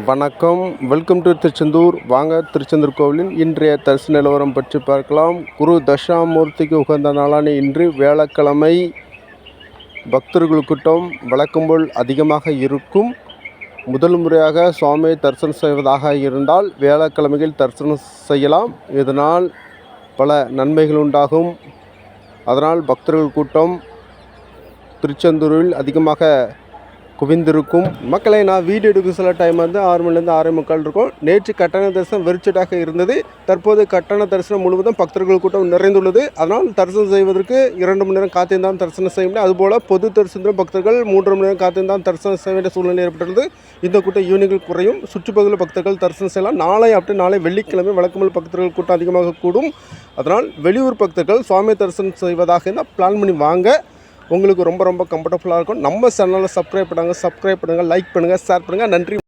வணக்கம். Welcome to Tiruchendur வாங்க திருச்செந்தூர் கோவிலின் இன்றைய தரிசன நிலவரம் பற்றி பார்க்கலாம். குரு தட்சிணாமூர்த்திக்கு உகந்த நாளான இன்று வியாழக்கிழமை பக்தர்கள் கூட்டம் வழக்கம்போல் அதிகமாக இருக்கும். முதல் முறையாக சுவாமியை தரிசனம் செய்வதாக இருந்தால் வியாழக்கிழமையில் தரிசனம் செய்யலாம். இதனால் பல நன்மைகள் உண்டாகும். அதனால் பக்தர்கள் கூட்டம் திருச்செந்தூரில் அதிகமாக குவிந்திருக்கும். மக்களை நான் வீடியோ எடுக்க சில டைம் வந்து ஆறு மணிலேருந்து ஆறே முக்கால் இருக்கும். நேற்று கட்டண தரிசனம் வெறிச்சடாக இருந்தது. தற்போது கட்டண தரிசனம் முழுவதும் பக்தர்கள் கூட்டம் நிறைந்துள்ளது. அதனால் தரிசனம் செய்வதற்கு இரண்டு மணி நேரம் காத்திருந்தான் தரிசனம் செய்ய முடியும் அதுபோல் பொது தரிசனத்திலும் பக்தர்கள் மூன்று மணி நேரம் காத்திருந்தான் தரிசனம் செய்ய வேண்டிய சூழ்நிலை ஏற்பட்டுள்ளது இந்த கூட்டம் ஈவினிங்கில் குறையும். சுற்றுப்பகுதியில் பக்தர்கள் தரிசனம் செய்யலாம். நாளை அப்படி நாளை வெள்ளிக்கிழமை வழக்கமல் பக்தர்கள் கூட்டம் அதிகமாக கூடும். அதனால் வெளியூர் பக்தர்கள் சுவாமி தரிசனம் செய்வதாக இருந்தால் பிளான் பண்ணி வாங்க. உங்களுக்கு ரொம்ப ரொம்ப கம்ஃபர்டபுளாக இருக்கும். நம்ம சேனலை சப்ஸ்கிரைப் பண்ணுங்கள் சப்ஸ்கிரைப் பண்ணுங்கள் லைக் பண்ணுங்கள் ஷேர் பண்ணுங்கள் நன்றி